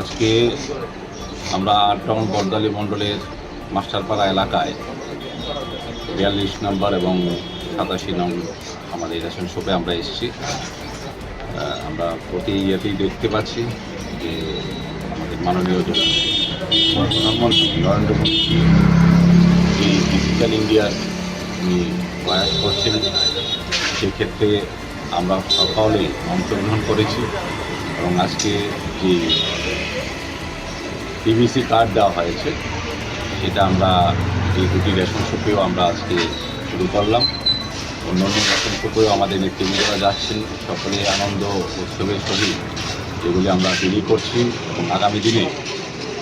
আজকে আমরা টাউন বরদালি মণ্ডলের মাস্টারপাড়া এলাকায় বিয়াল্লিশ নম্বর এবং সাতাশি নং আমাদের রেশন শপে আমরা এসেছি। আমরা প্রতি ইয়েতেই দেখতে পাচ্ছি যে আমাদের মাননীয় প্রধানমন্ত্রী নরেন্দ্র মোদী ডিজিটাল ইন্ডিয়ার প্রয়াস করছেন। সেক্ষেত্রে আমরা সকলে অংশগ্রহণ করেছি এবং আজকে যে পিভিসি কার্ড দেওয়া হয়েছে, সেটা আমরা এই দুটি রেশন শপেও আমরা আজকে শুরু করলাম। অন্যান্য রেশন শপেও আমাদের নেতৃবৃন্দরা যাচ্ছেন সকলে আনন্দ উৎসবের সহিত যেগুলি আমরা বিলি করছি এবং আগামী দিনে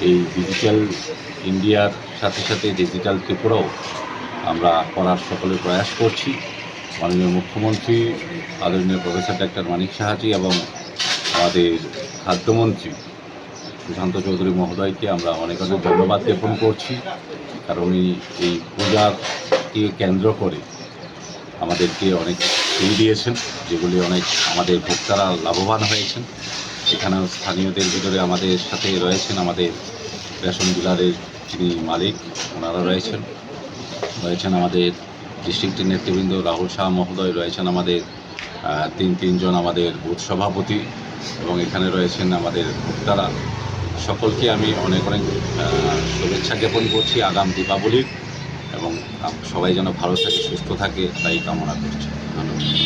এই ডিজিটাল ইন্ডিয়ার সাথে সাথে ডিজিটাল ত্রিপুরাও আমরা করার সকলে প্রয়াস করছি। মাননীয় মুখ্যমন্ত্রী, আদরণীয় প্রফেসর ডাক্তার মানিক সাহাজি এবং আমাদের খাদ্যমন্ত্রী সুশান্ত চৌধুরী মহোদয়কে আমরা অনেক অনেক ধন্যবাদ জ্ঞাপন করছি। কারণ উনি এই পূজাকে কেন্দ্র করে আমাদেরকে অনেক ফ্রি দিয়েছেন, যেগুলি অনেক আমাদের ভোক্তারা লাভবান হয়েছেন। এখানেও স্থানীয়দের ভিতরে আমাদের সাথে রয়েছেন আমাদের রেশন ডিলারের যিনি মালিক, ওনারা রয়েছেন। রয়েছেন আমাদের ডিস্ট্রিক্টের নেতৃবৃন্দ রাহুল শাহ মহোদয় রয়েছেন আমাদের তিন, তিনজন আমাদের বুথ সভাপতি এবং এখানে রয়েছেন আমাদের ভোক্তারা। সকলকে আমি অনেক অনেক শুভেচ্ছা জ্ঞাপন করছি আগাম দীপাবলির এবং সবাই যেন ভালো থাকে, সুস্থ থাকে, তাই কামনা করছি। ধন্যবাদ।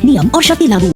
नियम और शक्ति लागू